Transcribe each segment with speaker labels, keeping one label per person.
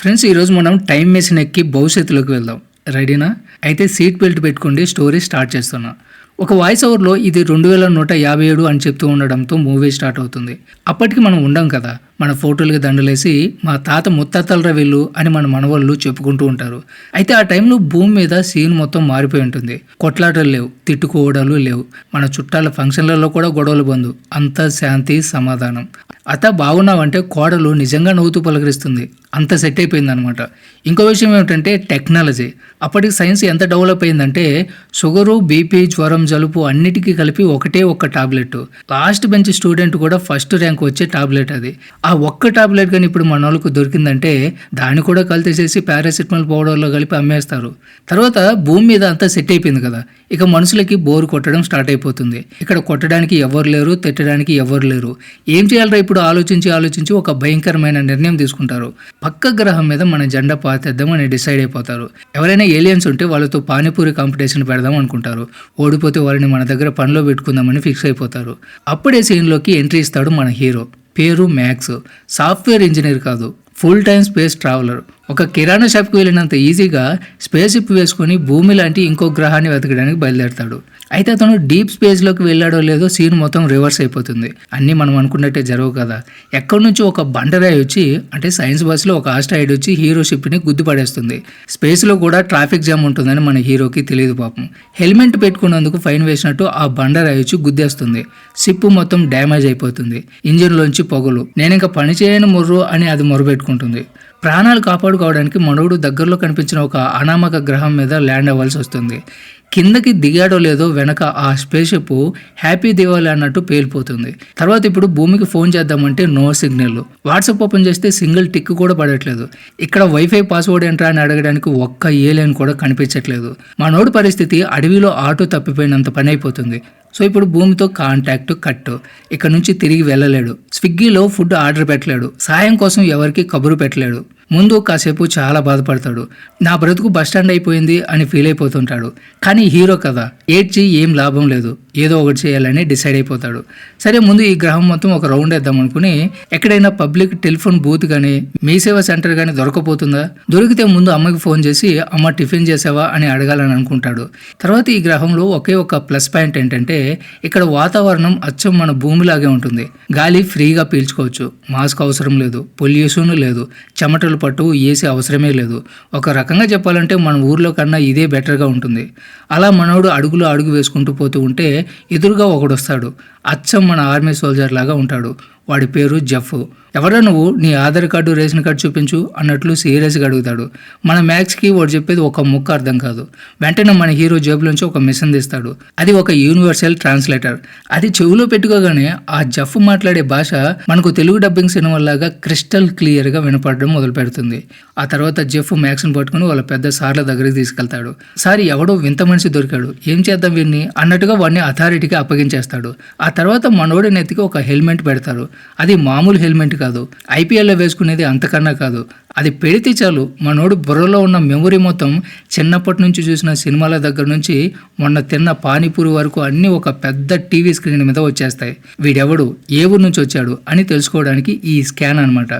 Speaker 1: Friends ఈరోజు మనం time machine ఎక్కి భవిష్యత్తులోకి వెళ్దాం. రెడీనా అయితే సీట్ బెల్ట్ పెట్టుకోండి స్టోరీ స్టార్ట్ చేస్తున్నా. ఒక వాయిస్ ఓవర్లో ఇది రెండు వేల నూట యాభై ఏడు అని చెప్తూ ఉండడంతో మూవీ స్టార్ట్ అవుతుంది. అప్పటికి మనం ఉండం కదా. మన ఫోటోలకి దండలేసి మా తాత ముత్తాతలరా వీళ్ళు అని మన మనవాళ్ళు చెప్పుకుంటూ ఉంటారు. అయితే ఆ టైంలో భూమి మీద సీన్ మొత్తం మారిపోయి ఉంటుంది. కొట్లాటలు లేవు తిట్టుకోవడాలు లేవు. మన చుట్టాల ఫంక్షన్లలో కూడా గొడవలు బంధు అంత శాంతి సమాధానం. అత బాగున్నావంటే కోడలు నిజంగా నవ్వుతూ పలకరిస్తుంది. అంత సెట్ అయిపోయిందనమాట. ఇంకో విషయం ఏమిటంటే టెక్నాలజీ. అప్పటికి సైన్స్ ఎంత డెవలప్ అయిందంటే షుగరు బీపీ జ్వరం జలుబు అన్నిటికీ కలిపి ఒకటే ఒక్క టాబ్లెట్ లాస్ట్ బెంచ్ స్టూడెంట్ కూడా ఫస్ట్ ర్యాంక్ వచ్చే టాబ్లెట్ అది. ఆ ఒక్క టాబ్లెట్ కానీ ఇప్పుడు మన వాళ్ళకు దొరికిందంటే దాన్ని కూడా కలిసేసి పారాసిటమాల్ పౌడర్లో కలిపి అమ్మేస్తారు. తర్వాత భూమి మీద అంతా సెట్ అయిపోయింది కదా. ఇక మనుషులకి బోరు కొట్టడం స్టార్ట్ అయిపోతుంది. ఇక్కడ కొట్టడానికి ఎవరు లేరు తిట్టడానికి ఎవరు లేరు. ఏం చేయాలరా ఇప్పుడు? ఆలోచించి ఆలోచించి ఒక భయంకరమైన నిర్ణయం తీసుకుంటారు. పక్క గ్రహం మీద మన జెండా పాతేద్దాం అని డిసైడ్ అయిపోతారు. ఎవరైనా ఏలియన్స్ ఉంటే వాళ్ళతో పానీపూరి కాంపిటీషన్ పెడదాం అనుకుంటారు. ఓడిపోతే వారిని మన దగ్గర పనిలో పెట్టుకుందామని ఫిక్స్ అయిపోతారు. అప్పుడే సీన్లోకి ఎంట్రీ ఇస్తాడు మన హీరో పేరు మ్యాక్స్. సాఫ్ట్వేర్ ఇంజనీర్ కాదు. Full time space traveller. ఒక కిరాణా షాప్కి వెళ్ళినంత ఈజీగా స్పేస్ షిప్ వేసుకొని భూమి లాంటి ఇంకో గ్రహాన్ని వెతకడానికి బయలుదేరతాడు. అయితే అతను డీప్ స్పేస్లోకి వెళ్ళాడో లేదో సీన్ మొత్తం రివర్స్ అయిపోతుంది. అన్నీ మనం అనుకున్నట్టే జరగవు కదా. ఎక్కడి నుంచి ఒక బండరాయి వచ్చి అంటే సైన్స్ బస్సులో ఒక ఆస్ట్రాయిడ్ వచ్చి హీరో షిప్ని గుద్దు పడేస్తుంది స్పేస్లో కూడా ట్రాఫిక్ జామ్ ఉంటుందని మన హీరోకి తెలియదు పాపం. హెల్మెట్ పెట్టుకున్నందుకు ఫైన్ వేసినట్టు ఆ బండరాయి వచ్చి గుద్దేస్తుంది. షిప్ మొత్తం డ్యామేజ్ అయిపోతుంది. ఇంజిన్లోంచి పొగలు. నేను ఇంకా పని చేయని ముర్రు అని అది మొరబెట్టుకుంటుంది ప్రాణాలు కాపాడుకోవడానికి మనవుడు దగ్గరలో కనిపించిన ఒక అనామక గ్రహం మీద ల్యాండ్ అవ్వాల్సి వస్తుంది. కిందకి దిగాడో లేదో వెనక ఆ స్పేస్ షిప్ హ్యాపీ దివాలి అన్నట్టు పేలిపోతుంది. తర్వాత ఇప్పుడు భూమికి ఫోన్ చేద్దామంటే నో సిగ్నల్. వాట్సాప్ ఓపెన్ చేస్తే సింగిల్ టిక్ కూడా పడట్లేదు. ఇక్కడ వైఫై పాస్వర్డ్ ఎంట్రా అని అడగడానికి ఒక్క ఏలేని కూడా కనిపించట్లేదు. మనోడు పరిస్థితి అడవిలో ఆటో తప్పిపోయినంత పని అయిపోతుంది. సో ఇప్పుడు భూమితో కాంటాక్ట్ కట్ ఇక్కడ నుంచి తిరిగి వెళ్ళలేడు. స్విగ్గీలో ఫుడ్ ఆర్డర్ పెట్టలేడు. సాయం కోసం ఎవరికి కబురు పెట్టలేడు. ముందు కాసేపు చాలా బాధపడతాడు. నా బ్రతుకు బస్టాండ్ అయిపోయింది అని ఫీల్ అయిపోతుంటాడు. కానీ హీరో కదా ఏడ్చి ఏం లాభం లేదు. ఏదో ఒకటి చేయాలని డిసైడ్ అయిపోతాడు. సరే ముందు ఈ గ్రహం మొత్తం ఒక రౌండ్ వేద్దాం అనుకుని ఎక్కడైనా పబ్లిక్ టెలిఫోన్ బూత్ కానీ మీ సేవా సెంటర్ కానీ దొరకపోతుందా? దొరికితే ముందు అమ్మకి ఫోన్ చేసి అమ్మ టిఫిన్ చేసావా? అని అడగాలని అనుకుంటాడు. తర్వాత ఈ గ్రహంలో ఒకే ఒక ప్లస్ పాయింట్ ఏంటంటే ఇక్కడ వాతావరణం అచ్చం మన భూమిలాగే ఉంటుంది. గాలి ఫ్రీగా పీల్చుకోవచ్చు. మాస్క్ అవసరం లేదు. పొల్యూషన్ లేదు. చెమటలు పట్టు ఏసీ అవసరమే లేదు. ఒక రకంగా చెప్పాలంటే మన ఊర్లో కన్నా ఇదే బెటర్గా ఉంటుంది. అలా మనోడు అడుగులో అడుగు వేసుకుంటూ పోతూ ఉంటే ఎదురుగా ఒకడు వస్తాడు. అచ్చం మన ఆర్మీ సోల్జర్ లాగా ఉంటాడు. వాడి పేరు జఫ్. ఎవరా నువ్వు? నీ ఆధార్ కార్డు రేషన్ కార్డు చూపించు అన్నట్లు సీరియస్గా అడుగుతాడు. మన మ్యాథ్స్కి వాడు చెప్పేది ఒక ముక్క అర్థం కాదు. వెంటనే మన హీరో జేబులోంచి ఒక మిషన్ తీస్తాడు. అది ఒక యూనివర్సల్ ట్రాన్స్లేటర్. అది చెవిలో పెట్టుకోగానే ఆ జఫ్ మాట్లాడే భాష మనకు తెలుగు డబ్బింగ్ సినిమాలాగా క్రిస్టల్ క్లియర్గా వినపడడం మొదలు పెడుతుంది ఆ తర్వాత జెఫ్ మ్యాక్స్ని పట్టుకుని వాళ్ళ పెద్ద సార్ల దగ్గరికి తీసుకెళ్తాడు. సార్ ఎవడో వింత మనిషి దొరికాడు. ఏం చేద్దాం వీడిని అన్నట్టుగా వాడిని అథారిటీకి అప్పగించేస్తాడు. ఆ తర్వాత మనోడి నెత్తికి ఒక హెల్మెట్ పెడతారు. అది మామూలు హెల్మెట్ కాదు. ఐపీఎల్లో వేసుకునేది అంతకన్నా కాదు. అది పెడితే చాలు. మనోడు బుర్రలో ఉన్న మెమొరీ మొత్తం చిన్నప్పటి నుంచి చూసిన సినిమాల దగ్గర నుంచి మొన్న తిన్న పానీపూరి వరకు అన్నీ ఒక పెద్ద టీవీ స్క్రీన్ మీద వచ్చేస్తాయి. వీడెవడు? ఏ ఊరు నుంచి వచ్చాడు? అని తెలుసుకోవడానికి ఈ స్కాన్ అన్నమాట.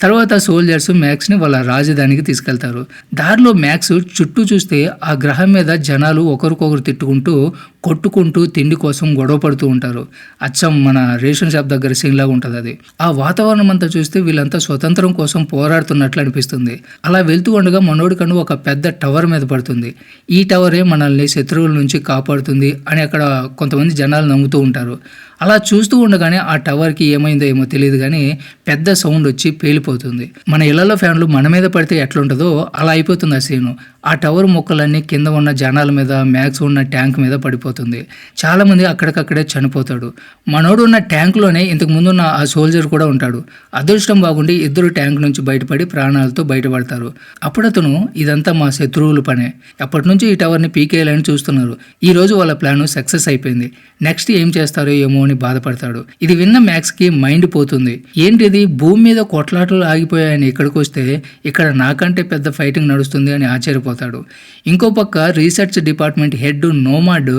Speaker 1: తర్వాత సోల్జర్స్ మ్యాక్స్ని వాళ్ళ రాజధానికి తీసుకెళ్తారు. దారిలో మ్యాక్స్ చుట్టూ చూస్తే ఆ గ్రహం మీద జనాలు ఒకరికొకరు తిట్టుకుంటూ కొట్టుకుంటూ తిండి కోసం గొడవ పడుతూ ఉంటారు. అచ్చం మన రేషన్ షాప్ దగ్గర సీన్ లాగా ఉంటుంది అది. ఆ వాతావరణం అంతా చూస్తే వీళ్ళంతా స్వతంత్రం కోసం పోరాడుతున్నట్టు పోరాడుతున్నట్లు అనిపిస్తుంది అలా వెళ్తూ ఉండగా మనోడి కన్ను ఒక పెద్ద టవర్ మీద పడుతుంది. ఈ టవరే మనల్ని శత్రువుల నుంచి కాపాడుతుంది అని అక్కడ కొంతమంది జనాలు నమ్ముతూ ఉంటారు. అలా చూస్తూ ఉండగానే ఆ టవర్కి ఏమైందో ఏమో తెలియదు కానీ పెద్ద సౌండ్ వచ్చి పేలిపోతుంది. మన ఇళ్ళలో ఫ్యాన్లు మన మీద పడితే ఎట్లుంటుందో అలా అయిపోతుంది ఆ సీను. ఆ టవర్ మొక్కలన్నీ కింద ఉన్న జనాల మీద మ్యాక్స్ ఉన్న ట్యాంక్ మీద పడిపోతుంది. చాలామంది అక్కడికక్కడే చనిపోతాడు. మనోడు ఉన్న ట్యాంక్లోనే ఇంతకు ముందు ఉన్న ఆ సోల్జర్ కూడా ఉంటాడు. అదృష్టం బాగుండి ఇద్దరు ట్యాంక్ నుంచి బయటపడి ప్రాణాలతో బయటపడతారు. అప్పుడు అతను ఇదంతా మా శత్రువుల పనే. అప్పటి నుంచి ఈ టవర్ని పీకేయాలని చూస్తున్నారు. ఈ రోజు వాళ్ళ ప్లాన్ సక్సెస్ అయిపోయింది. నెక్స్ట్ ఏం చేస్తారో ఏమో అని అని బాధపడతాడు. ఇది విన్న మ్యాక్స్కి మైండ్ పోతుంది. ఏంటిది? భూమి మీద కొట్లాటలు ఆగిపోయాయని ఇక్కడికి వస్తే ఇక్కడ నాకంటే పెద్ద ఫైటింగ్ నడుస్తుంది అని ఆశ్చర్యపోతాడు. ఇంకో పక్క రీసెర్చ్ డిపార్ట్మెంట్ హెడ్ నోమాడ్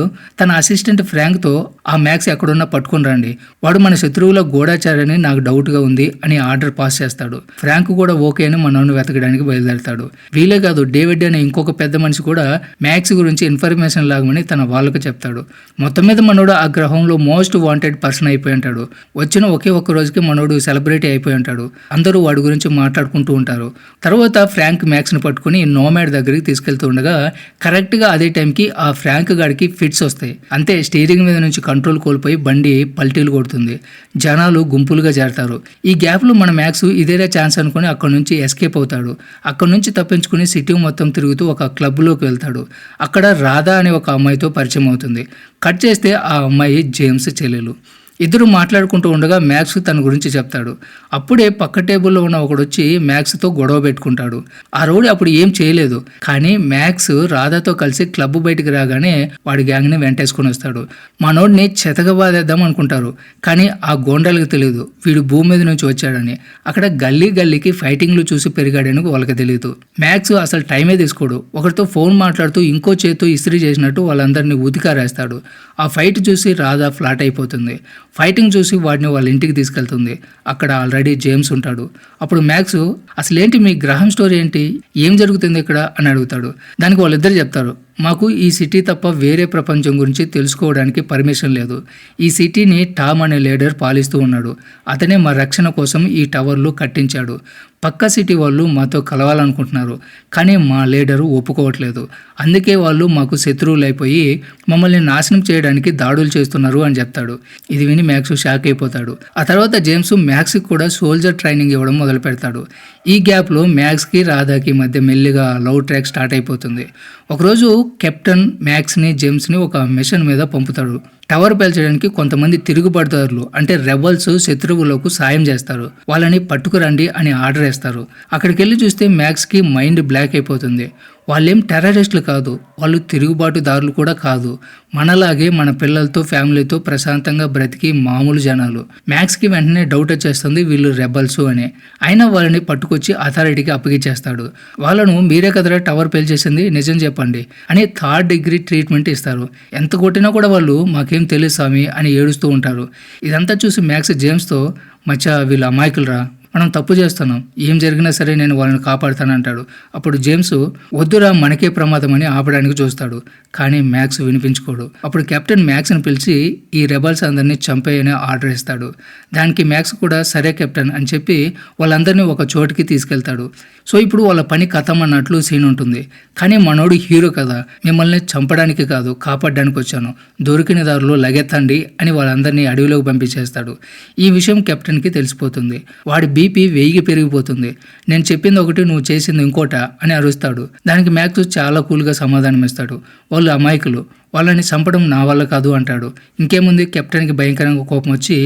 Speaker 1: తన అసిస్టెంట్ ఫ్రాంక్తో ఆ మ్యాక్స్ ఎక్కడున్నా పట్టుకుని రండి. వాడు మన శత్రువుల గూఢాచారని నాకు డౌట్గా ఉంది అని ఆర్డర్ పాస్ చేస్తాడు. ఫ్రాంక్ కూడా ఓకే అని మనోని వెతకడానికి బయలుదేరతాడు. వీలే కాదు డేవిడ్ అనే ఇంకొక పెద్ద మనిషి కూడా మ్యాక్స్ గురించి ఇన్ఫర్మేషన్ లాగమని తన వాళ్ళకు చెప్తాడు. మొత్తం మీద మనోడు ఆ గ్రహంలో మోస్ట్ వాంటెడ్ పర్సన్ అయిపోయి ఉంటాడు. వచ్చిన ఒకే ఒక్క రోజుకి మనోడు సెలబ్రిటీ అయిపోయి ఉంటాడు. అందరూ వాడి గురించి మాట్లాడుకుంటూ ఉంటారు. తర్వాత ఫ్రాంక్ మ్యాక్స్ని పట్టుకుని నోమాడ్ దగ్గరికి తీసుకెళ్తూ ఉండగా కరెక్ట్గా అదే టైంకి ఆ ఫ్రాంక్ గాడికి ఫిట్స్ వస్తాయి. అంతే స్టీరింగ్ మీద నుంచి కంట్రోల్ కోల్పోయి బండి పల్టీలు కొడుతుంది. జనాలు గుంపులుగా చేరతారు ఈ గ్యాప్లో మన మ్యాక్స్ ఇదేరా ఛాన్స్ అనుకుని అక్కడ నుంచి ఎస్కేప్ అవుతాడు. అక్కడ నుంచి తప్పించుకుని సిటీ మొత్తం తిరుగుతూ ఒక క్లబ్లోకి వెళ్తాడు. అక్కడ రాధా అనే ఒక అమ్మాయితో పరిచయం అవుతుంది. కట్ చేస్తే ఆ అమ్మాయి జేమ్స్ చెల్లెలు. you ఇద్దరు మాట్లాడుకుంటూ ఉండగా మ్యాక్స్ తన గురించి చెప్తాడు. అప్పుడే పక్క టేబుల్లో ఉన్న ఒకడు వచ్చి మ్యాక్స్తో గొడవ పెట్టుకుంటాడు. ఆ రోడ్ అప్పుడు ఏం చేయలేదు. కానీ మ్యాక్స్ రాధాతో కలిసి క్లబ్ బయటికి రాగానే వాడి గ్యాంగ్ని వెంటేసుకొని వస్తాడు. మనోడిని చెతగబాదేద్దాం అనుకుంటారు. కానీ ఆ గోండాలకు తెలియదు వీడు భూమి మీద నుంచి వచ్చాడని. అక్కడ గల్లీ గల్లీకి ఫైటింగ్లు చూసి పెరిగాడని వాళ్ళకి తెలియదు మ్యాక్స్ అసలు టైమే తీసుకోడు. ఒకరితో ఫోన్ మాట్లాడుతూ ఇంకో చేతితో ఇస్త్రీ చేసినట్టు వాళ్ళందరినీ ఉతికారేస్తాడు. ఆ ఫైట్ చూసి రాధా ఫ్లాట్ అయిపోతుంది. ఫైటింగ్ చూసి వాడిని వాళ్ళ ఇంటికి తీసుకెళ్తుంది. అక్కడ ఆల్రెడీ జేమ్స్ ఉంటాడు. అప్పుడు మ్యాక్స్ అసలేంటి మీ గ్రహం స్టోరీ ఏంటి? ఏం జరుగుతుంది ఇక్కడ? అని అడుగుతాడు. దానికి వాళ్ళిద్దరు చెప్తారు. మాకు ఈ సిటీ తప్ప వేరే ప్రపంచం గురించి తెలుసుకోవడానికి పర్మిషన్ లేదు. ఈ సిటీని టామ్ అనే లీడర్ పాలిస్తూ ఉన్నాడు. అతనే మా రక్షణ కోసం ఈ టవర్లు కట్టించాడు. పక్క సిటీ వాళ్ళు మాతో కలవాలనుకుంటున్నారు కానీ మా లీడరు ఒప్పుకోవట్లేదు. అందుకే వాళ్ళు మాకు శత్రువులు అయిపోయి మమ్మల్ని నాశనం చేయడానికి దాడులు చేస్తున్నారు అని చెప్తాడు. ఇది విని మ్యాక్స్ షాక్ అయిపోతాడు. ఆ తర్వాత జేమ్స్ మ్యాక్స్కి కూడా సోల్జర్ ట్రైనింగ్ ఇవ్వడం మొదలు పెడతాడు. ఈ గ్యాప్లో మ్యాక్స్కి రాధాకి మధ్య మెల్లిగా లవ్ ట్రాక్ స్టార్ట్ అయిపోతుంది. ఒకరోజు కెప్టెన్ మ్యాక్స్ని జేమ్స్ని ఒక మిషన్ మీద పంపుతాడు. టవర్ పేల్చడానికి కొంతమంది తిరుగుబడతారులు అంటే రెబల్స్ శత్రువులకు సాయం చేస్తారు. వాళ్ళని పట్టుకురండి అని ఆర్డర్ వేస్తారు. అక్కడికి వెళ్ళి చూస్తే మ్యాక్స్కి మైండ్ బ్లాక్ అయిపోతుంది. వాళ్ళేం టెర్రరిస్టులు కాదు వాళ్ళు తిరుగుబాటుదారులు కూడా కాదు. మనలాగే మన పిల్లలతో ఫ్యామిలీతో ప్రశాంతంగా బ్రతికి మామూలు జనాలు. మ్యాక్స్కి వెంటనే డౌట్ వచ్చేస్తుంది వీళ్ళు రెబల్స్ అని. అయినా వాళ్ళని పట్టుకొచ్చి అథారిటీకి అప్పగించేస్తాడు. వాళ్ళను మీరే కదరా టవర్ పేల్చేసింది? నిజం చెప్పండి అని థర్డ్ డిగ్రీ ట్రీట్మెంట్ ఇస్తారు. ఎంత కొట్టినా కూడా వాళ్ళు మాకేం తెలియదు స్వామి అని ఏడుస్తూ ఉంటారు. ఇదంతా చూసి మ్యాక్స్ జేమ్స్తో మచ్చా వీళ్ళు అమాయకులరా? మనం తప్పు చేస్తున్నాం. ఏం జరిగినా సరే నేను వాళ్ళని కాపాడుతానంటాడు. అప్పుడు జేమ్స్ వద్దురా మనకే ప్రమాదం అని ఆపడానికి చూస్తాడు. కానీ మ్యాక్స్ వినిపించుకోడు అప్పుడు కెప్టెన్ మ్యాక్స్ని పిలిచి ఈ రెబల్స్ అందరినీ చంపేయని ఆర్డర్ ఇస్తాడు. దానికి మ్యాక్స్ కూడా సరే కెప్టెన్ అని చెప్పి వాళ్ళందరినీ ఒక చోటుకి తీసుకెళ్తాడు. సో ఇప్పుడు వాళ్ళ పని కథం అన్నట్లు సీన్ ఉంటుంది. కానీ మనోడు హీరో కదా. మిమ్మల్ని చంపడానికి కాదు కాపాడడానికి వచ్చాను. దొరికిన దారిలో లగెత్తండి అని వాళ్ళందరినీ అడవిలోకి పంపించేస్తాడు. ఈ విషయం కెప్టెన్కి తెలిసిపోతుంది. వాడి బీపీ వెయ్యికి పెరిగిపోతుంది. నేను చెప్పింది ఒకటి నువ్వు చేసింది ఇంకోట అని అరుస్తాడు. దానికి మ్యాక్స్ చాలా కూల్గా సమాధానం ఇస్తాడు వాళ్ళు అమాయకులు. వాళ్ళని చంపడం నా వల్ల కాదు అంటాడు. ఇంకేముంది? కెప్టెన్కి భయంకరంగా కోపం వచ్చి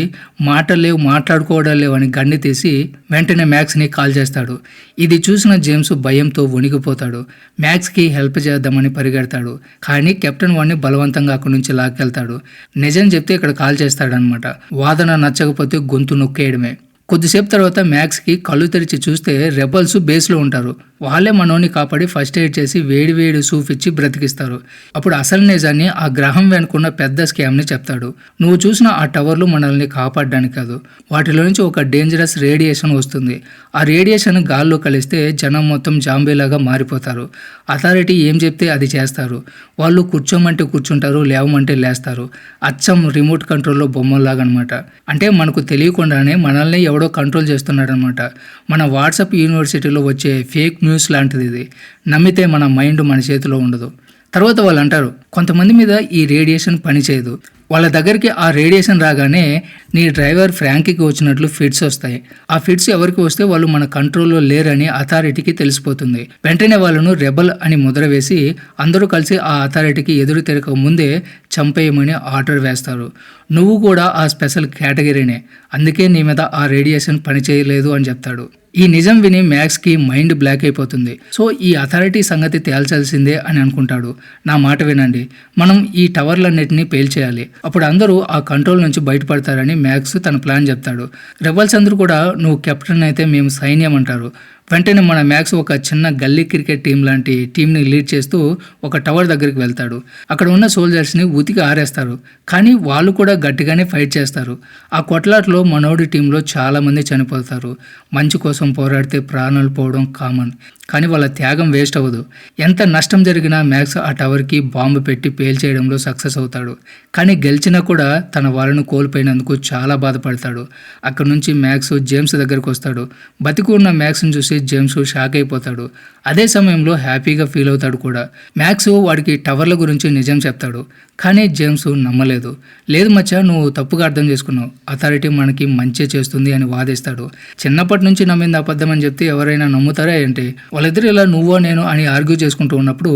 Speaker 1: మాటలు లేవు మాట్లాడుకోవడం లేవు అని గండి తీసి వెంటనే మ్యాక్స్ని కాల్ చేస్తాడు. ఇది చూసిన జేమ్స్ భయంతో వణిగిపోతాడు మ్యాక్స్కి హెల్ప్ చేద్దామని పరిగెడతాడు. కానీ కెప్టెన్ వాడిని బలవంతంగా అక్కడి నుంచి లాక్కెళ్తాడు. నిజం చెప్తే ఇక్కడ కాల్ చేస్తాడనమాట వాదన నచ్చకపోతే గొంతు నొక్కేయడమే. కొద్దిసేపు తర్వాత మ్యాక్స్కి కళ్ళు తెరిచి చూస్తే రెబల్స్ బేస్లో ఉంటారు. వాళ్ళే మనోని కాపాడి ఫస్ట్ ఎయిడ్ చేసి వేడి వేడి సూప్ ఇచ్చి బ్రతికిస్తారు. అప్పుడు అసలు నిజాన్ని ఆ గ్రహం వెనుకున్న పెద్ద స్కామ్ని చెప్తాడు. నువ్వు చూసిన ఆ టవర్లు మనల్ని కాపాడడానికి కాదు. వాటిలో నుంచి ఒక డేంజరస్ రేడియేషన్ వస్తుంది. ఆ రేడియేషన్ గాల్లో కలిస్తే జనం మొత్తం జాంబేలాగా మారిపోతారు. అథారిటీ ఏం చెప్తే అది చేస్తారు. వాళ్ళు కూర్చోమంటే కూర్చుంటారు లేవమంటే లేస్తారు. అచ్చం రిమోట్ కంట్రోల్లో బొమ్మలాగా అనమాట అంటే మనకు తెలియకుండానే మనల్ని ఎవడో కంట్రోల్ చేస్తున్నాడనమాట. మన వాట్సాప్ యూనివర్సిటీలో వచ్చే ఫేక్ న్యూస్ లాంటిది ఇది. నమ్మితే మన మైండ్ మన చేతిలో ఉండదు. తర్వాత వాళ్ళు అంటారు కొంతమంది మీద ఈ రేడియేషన్ పనిచేయదు. వాళ్ళ దగ్గరికి ఆ రేడియేషన్ రాగానే నీ డ్రైవర్ ఫ్రాంకీకి వచ్చినట్లు ఫిట్స్ వస్తాయి. ఆ ఫిట్స్ ఎవరికి వస్తే వాళ్ళు మన కంట్రోల్లో లేరని అథారిటీకి తెలిసిపోతుంది. వెంటనే వాళ్ళను రెబల్ అని ముద్ర వేసి అందరూ కలిసి ఆ అథారిటీకి ఎదురు తెరక ముందే చంపేయమని ఆర్డర్ వేస్తారు. నువ్వు కూడా ఆ స్పెషల్ కేటగిరీనే. అందుకే నీ మీద ఆ రేడియేషన్ పనిచేయలేదు అని చెప్తాడు. ఈ నిజం విని మ్యాక్స్కి మైండ్ బ్లాక్ అయిపోతుంది. సో ఈ అథారిటీ సంగతి తేల్చాల్సిందే అని అనుకుంటాడు. నా మాట వినండి. మనం ఈ టవర్లన్నిటినీ పేల్చేయాలి అప్పుడు అందరూ ఆ కంట్రోల్ నుంచి బయటపడతారని మ్యాక్స్ తన ప్లాన్ చెప్తాడు. రెబల్స్ అందరూ కూడా నువ్వు కెప్టెన్ అయితే మేము సైన్యం అంటారు. వెంటనే మన మ్యాక్స్ ఒక చిన్న గల్లీ క్రికెట్ టీం లాంటి టీంని లీడ్ చేస్తూ ఒక టవర్ దగ్గరికి వెళ్తాడు. అక్కడ ఉన్న సోల్జర్స్ని ఉతికి ఆరేస్తారు. కానీ వాళ్ళు కూడా గట్టిగానే ఫైట్ చేస్తారు. ఆ కొట్లాటలో మనోడి టీంలో చాలామంది చనిపోతారు. మంచి కోసం పోరాడితే ప్రాణాలు పోవడం కామన్. కానీ వాళ్ళ త్యాగం వేస్ట్ అవ్వదు. ఎంత నష్టం జరిగినా మ్యాక్స్ ఆ టవర్కి బాంబు పెట్టి పేల్చేయడంలో సక్సెస్ అవుతాడు. కానీ గెలిచినా కూడా తన వాళ్ళను కోల్పోయినందుకు చాలా బాధపడతాడు. అక్కడ నుంచి మ్యాక్స్ జేమ్స్ దగ్గరకు వస్తాడు. బతికి ఉన్న మ్యాక్స్ని చూసి జేమ్స్ షాక్ అయిపోతాడు. అదే సమయంలో హ్యాపీగా ఫీల్ అవుతాడు కూడా. మ్యాక్స్ వాడికి టవర్ల గురించి నిజం చెప్తాడు. కానీ జేమ్స్ నమ్మలేదు. లేదు మచ్చా నువ్వు తప్పుగా అర్థం చేసుకున్నావు. అథారిటీ మనకి మంచి చేస్తుంది అని వాదిస్తాడు. చిన్నప్పటి నుంచి నమ్మింది అబద్ధం అని చెప్తే ఎవరైనా నమ్ముతారా ఏంటి? వాళ్ళిద్దరు ఇలా నువ్వో నేను అని ఆర్గ్యూ చేసుకుంటూ ఉన్నప్పుడు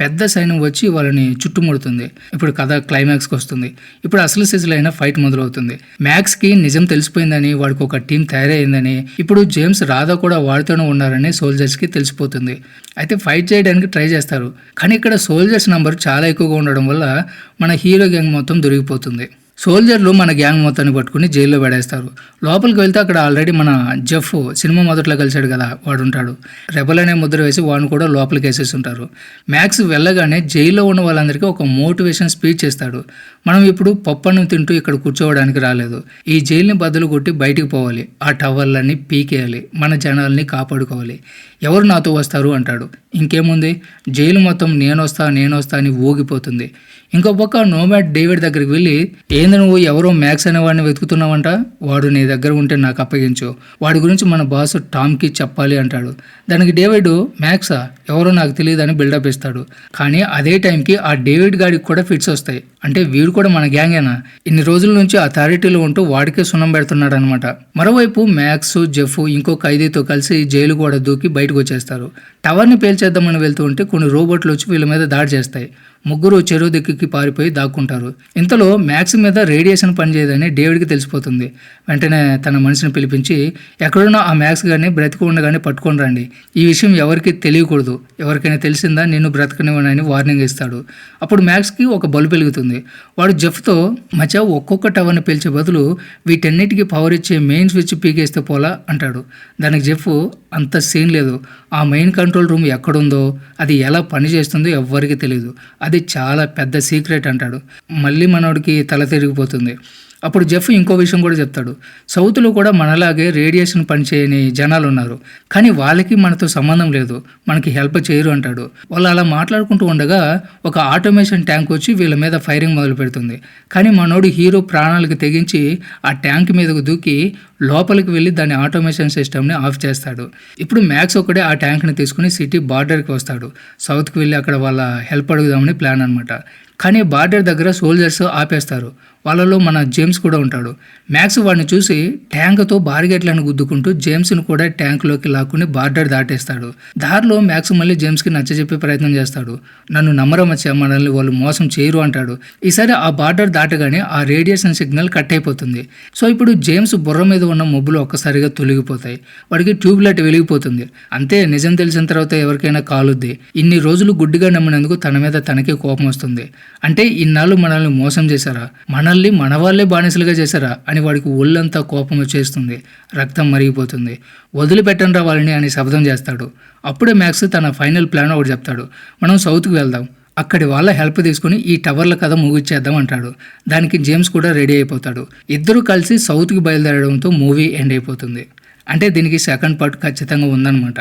Speaker 1: పెద్ద సైన్యం వచ్చి వాళ్ళని చుట్టుముడుతుంది. ఇప్పుడు కథ క్లైమాక్స్కి వస్తుంది. ఇప్పుడు అసలు సిజులైన ఫైట్ మొదలవుతుంది. మ్యాక్స్కి నిజం తెలిసిపోయిందని వాడికి ఒక టీం తయారైందని ఇప్పుడు జేమ్స్ రాధా కూడా వాడితోనే ఉన్నారని సోల్జర్స్కి తెలిసిపోతుంది. అయితే ఫైట్ చేయడానికి ట్రై చేస్తారు. కానీ ఇక్కడ సోల్జర్స్ నంబర్ చాలా ఎక్కువగా ఉండడం వల్ల మన హీరో గ్యాంగ్ మొత్తం దొరికిపోతుంది. సోల్జర్లు మన గ్యాంగ్ మొత్తాన్ని పట్టుకుని జైల్లో పడేస్తారు. లోపలికి వెళ్తే అక్కడ ఆల్రెడీ మన జెఫ్ సినిమా మొదట్లో కలిశాడు కదా వాడు ఉంటాడు రెబల్ అనే ముద్ర వేసి వాడిని కూడా లోపలికి వేసేసి ఉంటారు మ్యాక్స్ వెళ్ళగానే జైల్లో ఉన్న వాళ్ళందరికీ ఒక మోటివేషన్ స్పీచ్ చేస్తాడు మనం ఇప్పుడు పప్పన్నం తింటూ ఇక్కడ కూర్చోవడానికి రాలేదు. ఈ జైల్ని బదులు కొట్టి బయటికి పోవాలి. ఆ టవర్లన్నీ పీకేయాలి. మన జనాల్ని కాపాడుకోవాలి. ఎవరు నాతో వస్తారు అంటాడు. ఇంకేముంది? జైలు మొత్తం నేను వస్తా నేను వస్తా అని ఊగిపోతుంది. ఇంకో పక్క నోమాట్ డేవిడ్ దగ్గరికి వెళ్ళి ఏంది నువ్వు ఎవరో మ్యాక్స్ అనే వాడిని వెతుకుతున్నావంట? వాడు నీ దగ్గర ఉంటే నాకు అప్పగించు. వాడి గురించి మన బాస్ టామ్కి చెప్పాలి అంటాడు. దానికి డేవిడ్ మ్యాక్సా ఎవరో నాకు తెలియదు అని బిల్డప్ ఇస్తాడు. కానీ అదే టైంకి ఆ డేవిడ్ గాడికి కూడా ఫిట్స్ వస్తాయి. అంటే వీడు కూడా మన గ్యాంగేనా? ఇన్ని రోజుల నుంచి అథారిటీలో ఉంటూ వాడికే సున్నం పెడుతున్నాడు అనమాట మరోవైపు మ్యాక్స్ జెఫ్ ఇంకో ఖైదీతో కలిసి జైలు కూడా దూకి బయటకు వచ్చేస్తారు. టవర్ని పేల్చేద్దామని వెళ్తూ ఉంటే కొన్ని రోబోట్లు వచ్చి వీళ్ళ మీద దాడి చేస్తాయి. ముగ్గురు చెరువు దిక్కుకి పారిపోయి దాక్కుంటారు. ఇంతలో మ్యాక్స్ మీద రేడియేషన్ పనిచేయదని డేవిడ్కి తెలిసిపోతుంది. వెంటనే తన మనిషిని పిలిపించి ఎక్కడున్నా ఆ మ్యాక్స్ గారిని బ్రతికి ఉండగానే పట్టుకొని రండి. ఈ విషయం ఎవరికి తెలియకూడదు. ఎవరికైనా తెలిసిందా నిన్ను బ్రతకనివ్వనని వార్నింగ్ ఇస్తాడు. అప్పుడు మ్యాక్స్కి ఒక బలు వెలుగుతుంది. వాడు జెఫ్తో మధ్య ఒక్కొక్క టవర్ని పిలిచే బదులు వీటన్నిటికీ పవర్ ఇచ్చే మెయిన్ స్విచ్ పీకేస్తే పోలా? అంటాడు. దానికి జెఫ్ అంత సీన్ లేదు. ఆ మెయిన్ కంట్రోల్ రూమ్ ఎక్కడుందో అది ఎలా పనిచేస్తుందో ఎవ్వరికి తెలియదు అది చాలా పెద్ద సీక్రెట్ అంటాడు. మళ్ళీ మనోడికి తల తిరిగిపోతుంది. అప్పుడు జెఫ్ ఇంకో విషయం కూడా చెప్తాడు. సౌత్లో కూడా మనలాగే రేడియేషన్ పనిచేయని జనాలు ఉన్నారు కానీ వాళ్ళకి మనతో సంబంధం లేదు. మనకి హెల్ప్ చేయరు అంటాడు. వాళ్ళు అలా మాట్లాడుకుంటూ ఉండగా ఒక ఆటోమేషన్ ట్యాంక్ వచ్చి వీళ్ళ మీద ఫైరింగ్ మొదలు పెడుతుంది. కానీ మనోడు హీరో ప్రాణాలకు తెగించి ఆ ట్యాంక్ మీదకు దూకి లోపలికి వెళ్ళి దాని ఆటోమేషన్ సిస్టమ్ని ఆఫ్ చేస్తాడు. ఇప్పుడు మ్యాక్స్ ఒకడే ఆ ట్యాంక్ని తీసుకుని సిటీ బార్డర్కి వస్తాడు. సౌత్కి వెళ్ళి అక్కడ వాళ్ళ హెల్ప్ అడుగుదామని ప్లాన్ అనమాట కానీ బార్డర్ దగ్గర సోల్జర్స్ ఆపేస్తారు. వాళ్ళలో మన జేమ్స్ కూడా ఉంటాడు. మ్యాక్స్ వాడిని చూసి ట్యాంక్తో బారిగేట్లను గుద్దుకుంటూ జేమ్స్ని కూడా ట్యాంక్లోకి లాక్కుని బార్డర్ దాటేస్తాడు. దారిలో మ్యాక్స్ మళ్ళీ జేమ్స్కి నచ్చజెప్పే ప్రయత్నం చేస్తాడు. నన్ను నమ్మరమచ్చా మనల్ని వాళ్ళు మోసం చేయరు అంటాడు. ఈసారి ఆ బార్డర్ దాటగానే ఆ రేడియేషన్ సిగ్నల్ కట్ అయిపోతుంది. సో ఇప్పుడు జేమ్స్ బుర్ర మీద ఉన్న మబ్బులు ఒక్కసారిగా తొలగిపోతాయి. వాడికి ట్యూబ్ లైట్ వెలిగిపోతుంది. అంతే నిజం తెలిసిన తర్వాత ఎవరికైనా కాలుద్ది. ఇన్ని రోజులు గుడ్డిగా నమ్మినందుకు తన మీద తనకే కోపం వస్తుంది. అంటే ఇన్నాళ్ళు మనల్ని మోసం చేశారా? మనల్ని మన వాళ్ళే బానిసలుగా చేశారా? అని వాడికి ఒళ్ళంతా కోపం వచ్చేస్తుంది. రక్తం మరిగిపోతుంది. వదిలిపెట్టండి వాళ్ళని అని శబ్దం చేస్తాడు. అప్పుడే మ్యాక్స్ తన ఫైనల్ ప్లాన్ ఒకటి చెప్తాడు. మనం సౌత్కి వెళ్దాం. అక్కడి వాళ్ళ హెల్ప్ తీసుకుని ఈ టవర్ల కథ ముగిచ్చేద్దాం అంటాడు. దానికి జేమ్స్ కూడా రెడీ అయిపోతాడు. ఇద్దరు కలిసి సౌత్కి బయలుదేరడంతో మూవీ ఎండ్ అయిపోతుంది. అంటే దీనికి సెకండ్ పార్ట్ ఖచ్చితంగా ఉందన్నమాట.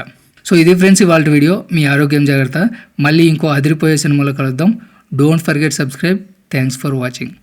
Speaker 1: సో ఇది ఫ్రెండ్స్ ఇవాళ వీడియో. మీ ఆరోగ్యం జాగ్రత్త. మళ్ళీ ఇంకో అదిరిపోయే సినిమాలో కలుద్దాం. Don't forget subscribe. Thanks for watching.